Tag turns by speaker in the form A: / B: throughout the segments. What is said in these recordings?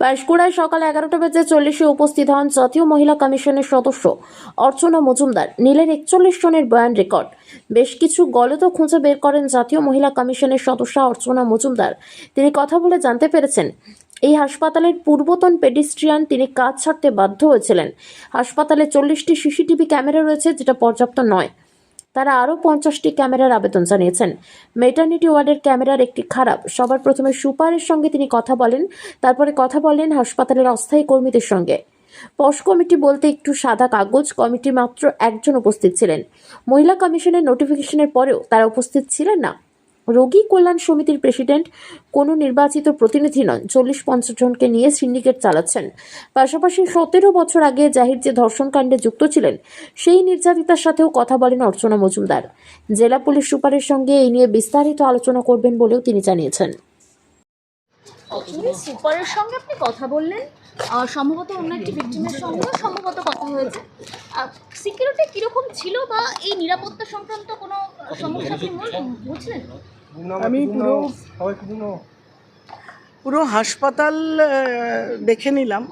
A: পাঁশকুড়ায় সকাল এগারোটা বেজে চল্লিশে উপস্থিত হন জাতীয় মহিলা কমিশনের সদস্য অর্চনা মজুমদার। নীলের একচল্লিশ জনের বয়ান রেকর্ড। বেশ কিছু গলত খুঁজে বের করেন জাতীয় মহিলা কমিশনের সদস্য অর্চনা মজুমদার। তিনি কথা বলে জানতে পেরেছেন, এই হাসপাতালের পূর্বতন পেডিস্ট্রিয়ান তিনি কাজ ছাড়তে বাধ্য হয়েছিলেন। হাসপাতালে চল্লিশটি সিসিটিভি ক্যামেরা রয়েছে, যেটা পর্যাপ্ত নয়। তারা আরও পঞ্চাশটি ক্যামেরার আবেদন জানিয়েছেন। মেটার্নিটি ওয়ার্ডের ক্যামেরার একটি খারাপ, সবার প্রথমে সুপারের সঙ্গে তিনি কথা বলেন, তারপরে কথা বলেন হাসপাতালের অস্থায়ী কর্মীদের সঙ্গে। পশ কমিটি বলতে একটু সাদা কাগজ, কমিটি মাত্র একজন উপস্থিত ছিলেন। মহিলা কমিশনের নোটিফিকেশনের পরেও তারা উপস্থিত ছিলেন না। রোগী কল্যাণ সমিতির প্রেসিডেন্ট, কোনো নির্বাচিত প্রতিনিধি নন। চল্লিশ পঞ্চাশ জনকে নিয়ে সিন্ডিকেট চালাচ্ছেন। পাশাপাশি সতেরো বছর আগে জাহির যে ধর্ষণকাণ্ডে যুক্ত ছিলেন, সেই নির্যাতিতার সাথেও কথা বলেন অর্চনা মজুমদার। জেলা পুলিশ সুপারের সঙ্গে এই নিয়ে বিস্তারিত আলোচনা করবেন বলেও তিনি জানিয়েছেন।
B: সুপারের সঙ্গে আপনি কথা বললেন। সম্ভবত অন্য একটি ভিক্টিমের সম্ভবত কথা হয়েছে। সিকিউরিটি ছিল বা এই নিরাপত্তা সংক্রান্ত কোনো সমস্যা বুঝলেন?
C: আমি পুরো পুরো হাসপাতাল দেখে নিলাম।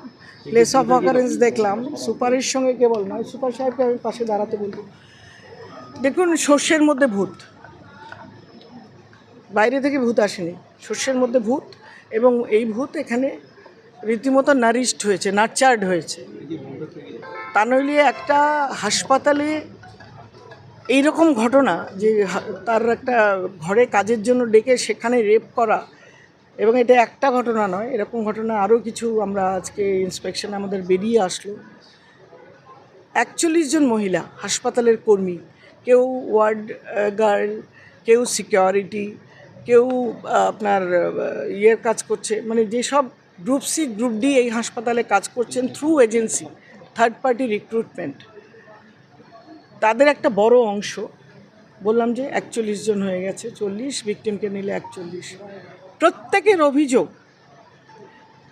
C: প্লেস অফ অকারেন্স দেখলাম। সুপারের সঙ্গে কেবল নয় সুপার সাহেবকে আমি পাশে দাঁড়াতে বলব। দেখুন শস্যের মধ্যে ভূত। বাইরে থেকে ভূত আসেনি। শস্যের মধ্যে ভূত এবং এই ভূত এখানে রীতিমতো নারিস্ট হয়েছে নার্চার্ড হয়েছে। তা নইলে একটা হাসপাতালে এইরকম ঘটনা যে তার একটা ঘরে কাজের জন্য ডেকে সেখানে রেপ করা এবং এটা একটা ঘটনা নয়, এরকম ঘটনা আরও কিছু আমরা আজকে ইন্সপেকশনে আমাদের বেরিয়ে আসলো। একচল্লিশ জন মহিলা, হাসপাতালের কর্মী, কেউ ওয়ার্ড গার্ল কেউ সিকিউরিটি, কেউ আপনার ইয়ের কাজ করছে মানে যেসব গ্রুপ সি, গ্রুপ ডি এই হাসপাতালে কাজ করছেন through agency third party recruitment তাদের একটা বড় অংশ, বললাম যে একচল্লিশ জন হয়ে গেছে, চল্লিশ ভিকটিমকে নিলে একচল্লিশ। প্রত্যেকের অভিযোগ,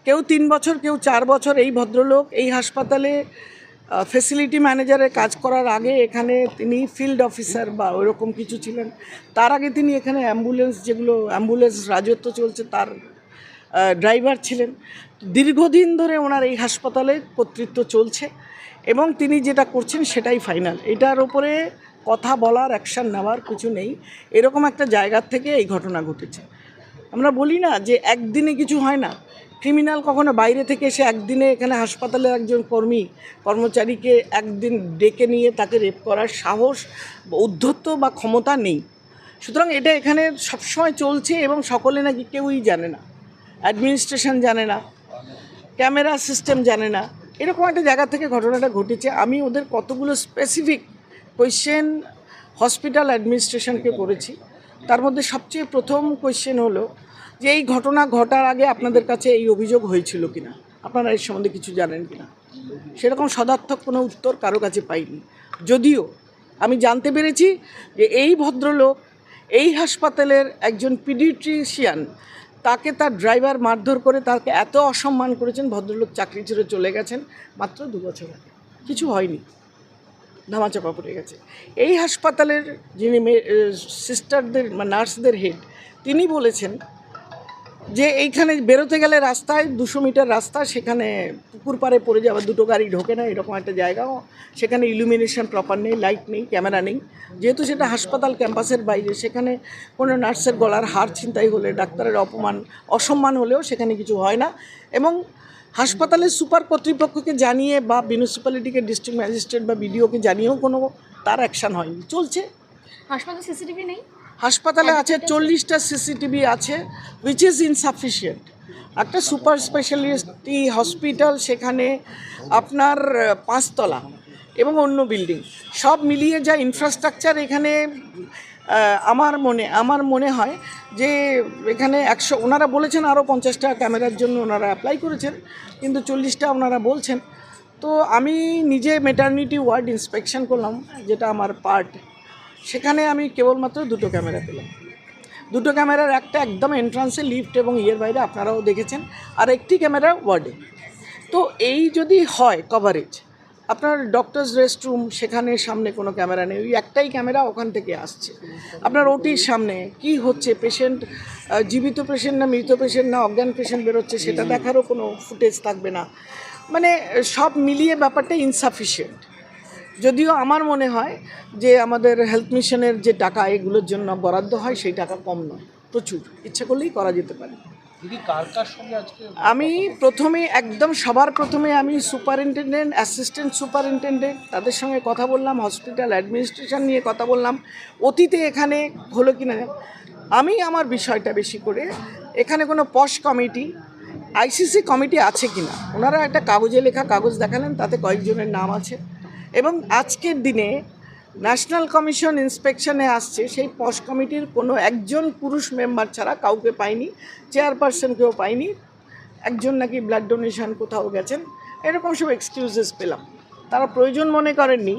C: কেউ তিন বছর, কেউ চার বছর, এই ভদ্রলোক এই হাসপাতালে ফেসিলিটি ম্যানেজারের কাজ করার আগে এখানে তিনি ফিল্ড অফিসার বা ওরকম কিছু ছিলেন। তার আগে তিনি এখানে অ্যাম্বুলেন্স যেগুলো অ্যাম্বুলেন্স রাজত্ব চলছে, তার ড্রাইভার ছিলেন। দীর্ঘদিন ধরে ওনার এই হাসপাতালে কর্তৃত্ব চলছে এবং তিনি যেটা করছেন সেটাই ফাইনাল। এটার ওপরে কথা বলার, অ্যাকশান নেওয়ার কিছু নেই। এরকম একটা জায়গার থেকে এই ঘটনা ঘটেছে। আমরা বলি না যে একদিনে কিছু হয় না। ক্রিমিনাল কখনো বাইরে থেকে এসে একদিনে এখানে হাসপাতালের একজন কর্মী, কর্মচারীকে একদিন ডেকে নিয়ে তাকে রেপ করার সাহস উদ্ধত্ত বা ক্ষমতা নেই। সুতরাং এটা এখানে সবসময় চলছে এবং সকলে নাকি কেউই জানে না। অ্যাডমিনিস্ট্রেশন জানে না, ক্যামেরা সিস্টেম জানে না। এরকম একটা জায়গা থেকে ঘটনাটা ঘটেছে। আমি ওদের কতগুলো স্পেসিফিক কোয়েশ্চেন হসপিটাল অ্যাডমিনিস্ট্রেশনকে করেছি। তার মধ্যে সবচেয়ে প্রথম কোয়েশ্চেন হলো যে এই ঘটনা ঘটার আগে আপনাদের কাছে এই অভিযোগ হয়েছিল কিনা? আপনারা এর সম্বন্ধে কিছু জানেন কিনা? সেরকম সদার্থক কোনো উত্তর কারও কাছে পাইনি। যদিও আমি জানতে পেরেছি যে এই ভদ্রলোক এই হাসপাতালের একজন পিডিট্রিশিয়ান তাকে তার ড্রাইভার মারধর করে তাকে এত অসম্মান করেছেন, ভদ্রলোক চাকরি ছেড়ে চলে গেছেন মাত্র দু বছর আগে। কিছু হয়নি। ধামাচাপা পড়ে গেছে। এই হাসপাতালের যিনি সিস্টারদের নার্সদের হেড তিনি বলেছেন যে এইখানে বেরোতে গেলে রাস্তায়, দুশো মিটার রাস্তা, সেখানে পুকুর পাড়ে পড়ে যাওয়া, দুটো গাড়ি ঢোকে না, এরকম একটা জায়গাও। সেখানে ইলুমিনেশন প্রপার নেই লাইট নেই ক্যামেরা নেই। যেহেতু সেটা হাসপাতাল ক্যাম্পাসের বাইরে, সেখানে কোনো নার্সের গলার হার ছিনতাই হলে, ডাক্তারের অপমান, অসম্মান হলেও সেখানে কিছু হয় না। এবং হাসপাতালের সুপার কর্তৃপক্ষকে জানিয়ে বা মিউনিসিপ্যালিটিকে ডিস্ট্রিক্ট ম্যাজিস্ট্রেট বা বিডিওকে জানিয়েও কোনো, তার অ্যাকশান হয়নি। চলছে।
B: হাসপাতালে সিসিটিভি নেই?
C: হাসপাতালে আছে, চল্লিশটা সিসিটিভি আছে উইচ ইজ ইনসাফিসিয়েন্ট একটা সুপার স্পেশালিস্টি হসপিটাল সেখানে আপনার পাঁচতলা এবং অন্য বিল্ডিং সব মিলিয়ে যা ইনফ্রাস্ট্রাকচার এখানে আমার মনে আমার মনে হয় যে এখানে একশো, ওনারা বলেছেন আরও পঞ্চাশটা ক্যামেরার জন্য ওনারা অ্যাপ্লাই করেছেন, কিন্তু চল্লিশটা ওনারা বলছেন। তো আমি নিজে মেটার্নিটি ওয়ার্ড ইন্সপেকশন করলাম, যেটা আমার পার্ট সেখানে আমি কেবলমাত্র দুটো ক্যামেরা পেলাম। দুটো ক্যামেরার একটা একদম এন্ট্রান্সে লিফট এবং ইয়ের বাইরে আপনারাও দেখেছেন, আর একটি ক্যামেরা ওয়ার্ডে তো এই যদি হয় কভারেজ আপনার ডক্টরস রেস্ট রুম সেখানে সামনে কোনো ক্যামেরা নেই, ওই একটাই ক্যামেরা ওখান থেকে আসছে। আপনার ওটির সামনে, কি হচ্ছে পেশেন্ট জীবিত পেশেন্ট না মৃত পেশেন্ট না অজ্ঞান পেশেন্ট বেরোচ্ছে, সেটা দেখারও কোনো ফুটেজ থাকবে না। মানে সব মিলিয়ে ব্যাপারটা ইনসাফিসিয়েন্ট যদিও আমার মনে হয় যে আমাদের হেলথ মিশনের যে টাকা এগুলোর জন্য বরাদ্দ হয় সেই টাকা কম নয়। প্রচুর। ইচ্ছে করলেই করা যেতে পারে। আমি প্রথমে একদম সবার প্রথমে আমি সুপারিনটেন্ডেন্ট অ্যাসিস্ট্যান্ট সুপারিনটেন্ডেন্ট তাদের সঙ্গে কথা বললাম হসপিটাল অ্যাডমিনিস্ট্রেশন নিয়ে কথা বললাম। অতীতে এখানে হলো কি না। আমি আমার বিষয়টা বেশি করে এখানে কোনো পশ কমিটি আইসিসি কমিটি আছে কি না ওনারা একটা কাগজে লেখা কাগজ দেখালেন তাতে কয়েকজনের নাম আছে। এবং আজকের দিনে ন্যাশনাল কমিশন ইন্সপেকশনে আসছে, সেই পশ কমিটির কোনো একজন পুরুষ মেম্বার ছাড়া কাউকে পাইনি চেয়ারপারসনকেও পাইনি, একজন নাকি ব্লাড ডোনেশন কোথাও গেছেন, এরকম সব এক্সকিউজেস পেলাম। তারা প্রয়োজন মনে করেননি,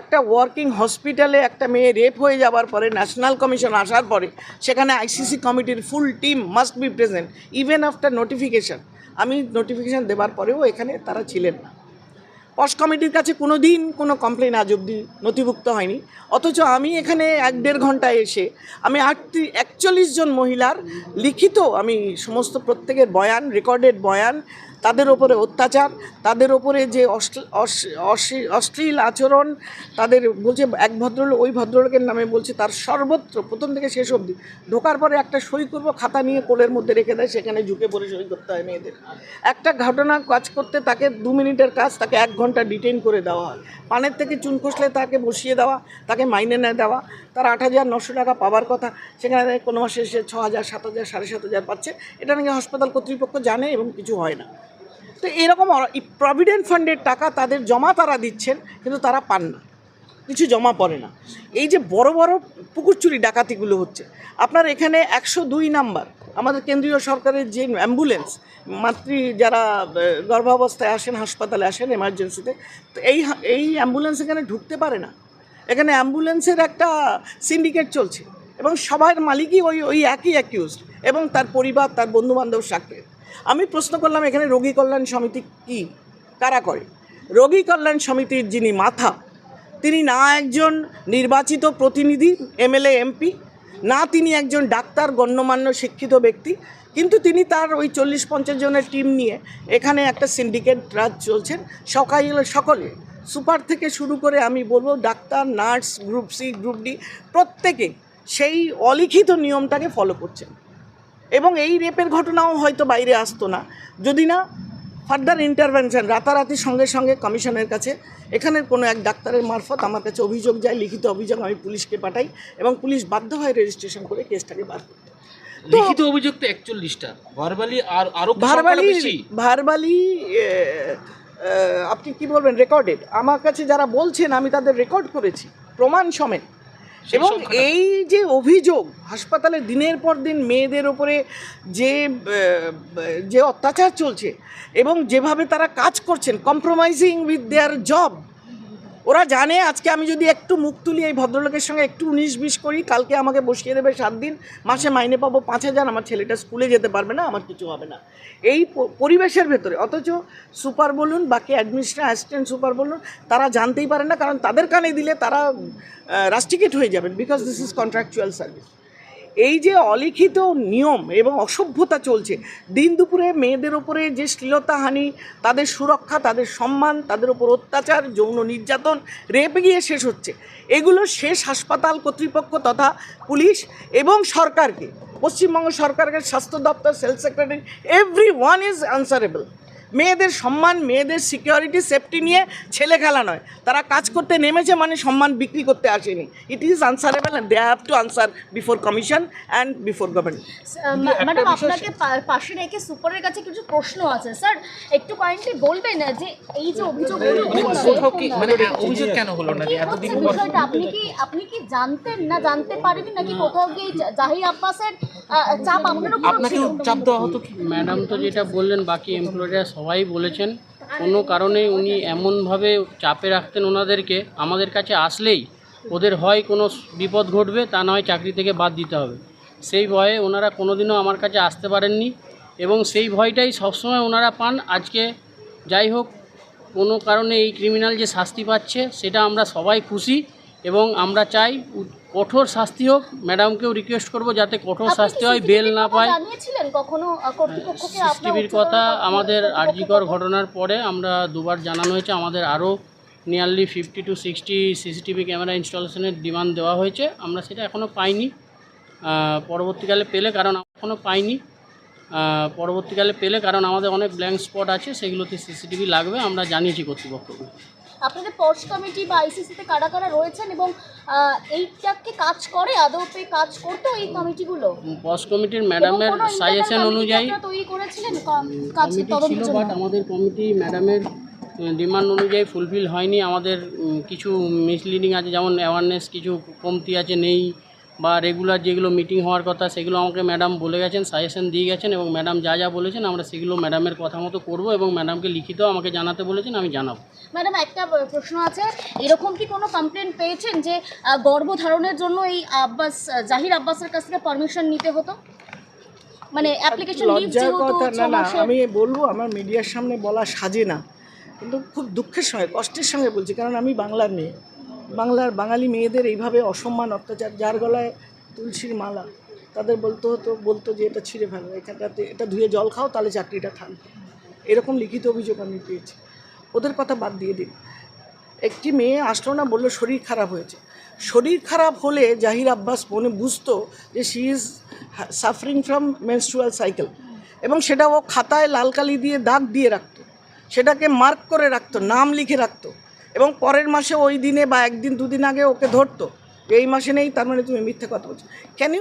C: একটা ওয়ার্কিং হসপিটালে একটা মেয়ে রেপ হয়ে যাওয়ার পরে ন্যাশনাল কমিশন আসার পরে সেখানে আইসিসি কমিটির full team must be present even after notification আমি নোটিফিকেশান দেওয়ার পরেও এখানে তারা ছিলেন না। পশ কমিটির কাছে কোনো দিন কোনো কমপ্লেন আজ অবধি নথিভুক্ত হয়নি। অথচ আমি এখানে এক দেড় ঘন্টায় এসে আমি আটত্রিশ একচল্লিশ জন মহিলার লিখিত আমি সমস্ত প্রত্যেকের বয়ান রেকর্ডেড বয়ান তাদের ওপরে অত্যাচার, তাদের ওপরে যে অশ্ল- অশ্লী- অশ্লীল আচরণ, তাদের বলছে এক ভদ্রলোক, ওই ভদ্রলোকের নামে বলছে তার সর্বত্র, প্রথম থেকে শেষ অবধি। ঢোকার পরে একটা সই করব, খাতা নিয়ে কোলের মধ্যে রেখে দেয়, সেখানে ঝুঁকে পড়ে সই করতে হয় মেয়েদের। একটা ঘটনা কাজ করতে তাকে দু মিনিটের কাজ, তাকে এক ঘণ্টা ডিটেইন করে দেওয়া হয়। পানের থেকে চুন খসলে তাকে বসিয়ে দেওয়া, তাকে মাইনে নেয় দেওয়া। তার আট হাজার নশো টাকা পাওয়ার কথা, সেখানে কোনো মাসে সে ছ হাজার, সাত হাজার, সাড়ে সাত হাজার পাচ্ছে। এটা নাকি হাসপাতাল কর্তৃপক্ষ জানে এবং কিছু হয় না। তো এরকম প্রভিডেন্ট ফান্ডের টাকা তাদের জমা তারা দিচ্ছেন, কিন্তু তারা পান না। কিছু জমা পড়ে না। এই যে বড় বড় পুকুর চুরি ডাকাতিগুলো হচ্ছে, আপনার এখানে একশো দুই নাম্বার, আমাদের কেন্দ্রীয় সরকারের যে অ্যাম্বুলেন্স মাতৃ যারা গর্ভাবস্থায় আসেন, হাসপাতালে আসেন এমার্জেন্সিতে তো এই এই অ্যাম্বুলেন্স এখানে ঢুকতে পারে না। এখানে অ্যাম্বুলেন্সের একটা সিন্ডিকেট চলছে, এবং সবার মালিকই ওই ওই একই অ্যাকিউজড এবং তার পরিবার, তার বন্ধুবান্ধব সাক্ষী। আমি প্রশ্ন করলাম, এখানে রোগী কল্যাণ সমিতি কি? কারা করে? রোগী কল্যাণ সমিতির যিনি মাথা, তিনি না একজন নির্বাচিত প্রতিনিধি, এমএলএ, এমপি, না তিনি একজন ডাক্তার, গণ্যমান্য, শিক্ষিত ব্যক্তি, কিন্তু তিনি তার ওই চল্লিশ পঞ্চাশ জনের টিম নিয়ে এখানে একটা সিন্ডিকেট রাজ চলছেন সকাল, সকলে, সুপার থেকে শুরু করে আমি বলব, doctor, nurse, group C, group D, প্রত্যেকে সেই অলিখিত নিয়মটাকে ফলো করছেন। এবং এই রেপের ঘটনাও হয়তো বাইরে আসতো না। যদি না ফার্দার ইন্টারভেনশন রাতারাতি সঙ্গে সঙ্গে কমিশনের কাছে এখানের কোনো এক ডাক্তারের মারফত আমার কাছে অভিযোগ যায় লিখিত অভিযোগ আমি পুলিশকে পাঠাই এবং পুলিশ বাধ্য হয় রেজিস্ট্রেশন করে কেসটাকে বার করতে।
D: লিখিত অভিযোগ তো একচল্লিশটা। ভার্বালি আর আরও
C: ভারবালি ভারবালি আপনি কি বলবেন? রেকর্ডেড আমার কাছে যারা বলছেন আমি তাদের রেকর্ড করেছি। প্রমাণ সমেত। এবং এই যে অভিযোগ হাসপাতালে দিনের পর দিন মেয়েদের ওপরে যে যে অত্যাচার চলছে এবং যেভাবে তারা কাজ করছেন কম্প্রোমাইজিং উইথ দেয়ার জব ওরা জানে আজকে আমি যদি একটু মুখ তুলি এই ভদ্রলোকের সঙ্গে, একটু উনিশ বিশ করি, কালকে আমাকে বসিয়ে দেবে সাত দিন, মাসে মাইনে পাবো পাঁচ হাজার, আমার ছেলেটা স্কুলে যেতে পারবে না, আমার কিছু হবে না। এই পরিবেশের ভেতরে, অথচ সুপার বলুন, বাকি অ্যাডমিনিস্ট্রেশন অ্যাসিস্ট্যান্ট সুপার বলুন, তারা জানতেই পারে না, কারণ তাদের কানে দিলে তারা রাস্টিকেট হয়ে যাবেন, because this is contractual service. এই যে অলিখিত নিয়ম এবং অসভ্যতা চলছে, দিন দুপুরে মেয়েদের ওপরে যে শ্লীলতাহানি তাদের সুরক্ষা, তাদের সম্মান, তাদের ওপর অত্যাচার, যৌন নির্যাতন, রেপে গিয়ে শেষ হচ্ছে। এগুলো শেষ হাসপাতাল কর্তৃপক্ষ তথা পুলিশ এবং সরকারকে, পশ্চিমবঙ্গ সরকারের স্বাস্থ্য দপ্তর, sales secretary every one is answerable মেয়েদের সম্মান মেয়েদের সিকিউরিটি সেফটি নিয়ে ছেলে খেলা নয়। তারা কাজ করতে নেমেছে মানে সম্মান বিক্রি করতে আসেনি। It is answerable and they have to answer before commission and before government
B: madam আপনাকে পা- পাশে রেখে সুপারের কাছে কিছু প্রশ্ন আছে। স্যার একটু কাইন্ডলি বলবেন না যে এই যে অভিযোগগুলো
D: মানে অভিযোগ কেন হলো না? এতদিন
B: বিষয়টা? আপনি কি আপনি কি জানতেন না জানতে পারেনি নাকি কোথাও গিয়ে জাহির আব্বাসের চাপ আপনার উপর
D: আপনাকেও চাপ দেওয়া হতো কি?
E: ম্যাডাম তো যেটা বললেন বাকি এমপ্লয়িরা সবাই বলেছেন, কোনো কারণে উনি এমনভাবে চাপে রাখতেন ওনাদেরকে। আমাদের কাছে আসলেই ওদের হয় কোনো বিপদ ঘটবে, তা নয় চাকরি থেকে বাদ দিতে হবে। সেই ভয়ে ওনারা কোনোদিনও আমার কাছে আসতে পারেননি এবং সেই ভয়টাই সবসময় ওনারা পান। আজকে যাই হোক, কোনো কারণে এই ক্রিমিনাল যে শাস্তি পাচ্ছে, সেটা আমরা সবাই খুশি এবং আমরা চাই কঠোর শাস্তি হোক ম্যাডামকেও রিকোয়েস্ট করব যাতে কঠোর শাস্তি হয় বেল না পায়। সিসিটিভির কথা আমাদের আরজিকর ঘটনার পরে আমরা দুবার জানানো হয়েছে আমাদের আরও nearly fifty to sixty CCTV camera ইনস্টলেশনের demand দেওয়া হয়েছে আমরা সেটা এখনও পাইনি পরবর্তীকালে পেলে কারণ এখনও পাইনি পরবর্তীকালে পেলে কারণ আমাদের অনেক ব্ল্যাঙ্ক স্পট আছে সেগুলোতে সিসিটিভি লাগবে আমরা জানিয়েছি কর্তৃপক্ষকে।
B: আপনাদের পর্স কমিটি বা আইসিসিতে কারা কারা রয়েছেন এবং এইটাকে কাজ করে আদৌ পে কাজ করতো এই কমিটিগুলো?
E: পর্স কমিটির ম্যাডামের সাজেশন অনুযায়ী
B: তৈরি করেছিলেন
E: কাজের
B: তদন্তের জন্য?
E: আমাদের কমিটি ম্যাডামের ডিমান্ড অনুযায়ী ফুলফিল হয়নি। আমাদের কিছু মিসলিডিং আছে যেমন অ্যাওয়ারনেস কিছু কমতি আছে নেই। বা রেগুলার যেগুলো মিটিং হওয়ার কথা সেগুলো আমাকে ম্যাডাম বলে গেছেন সাজেশন দিয়ে গেছেন এবং ম্যাডাম যা যা বলেছেন আমরা সেগুলো ম্যাডামের কথা মতো করব এবং ম্যাডামকে লিখিত আমাকে জানাতে বলেছেন আমি জানাব।
B: ম্যাডাম একটা প্রশ্ন আছে। এরকম কি কোনো কমপ্লেন পেয়েছেন যে গর্ভধারণের জন্য এই আব্বাস জাহির আব্বাসের কাছ থেকে পারমিশন নিতে হতো? মানে অ্যাপ্লিকেশন
C: লজ্জার কথা না না আমি বলব আমার মিডিয়ার সামনে বলা সাজে না। কিন্তু খুব দুঃখের সঙ্গে কষ্টের সঙ্গে বলছি কারণ আমি বাংলার মেয়ে। বাংলার বাঙালি মেয়েদের এইভাবে অসম্মান অত্যাচার, যার গলায় তুলসীর মালা, তাদের বলতে হতো, বলতো যে এটা ছিঁড়ে ফেলো, এখানটাতে এটা ধুয়ে জল খাও, তাহলে চাকরিটা থাকবে এরকম লিখিত অভিযোগ আমি পেয়েছি। ওদের কথা বাদ দিয়ে দিন একটি মেয়ে আসলো না, বলল শরীর খারাপ হয়েছে। শরীর খারাপ হলে জাহির আব্বাস মনে বুঝতো যে she is suffering from menstrual cycle এবং সেটা ও খাতায় লাল কালি দিয়ে দাগ দিয়ে রাখতো। সেটাকে মার্ক করে রাখতো, নাম লিখে রাখতো। এবং পরের মাসে ওই দিনে বা একদিন, দুদিন আগে ওকে ধরতো। এই মাসে নেই, তার মানে তুমি মিথ্যে কথা বলছো। Can you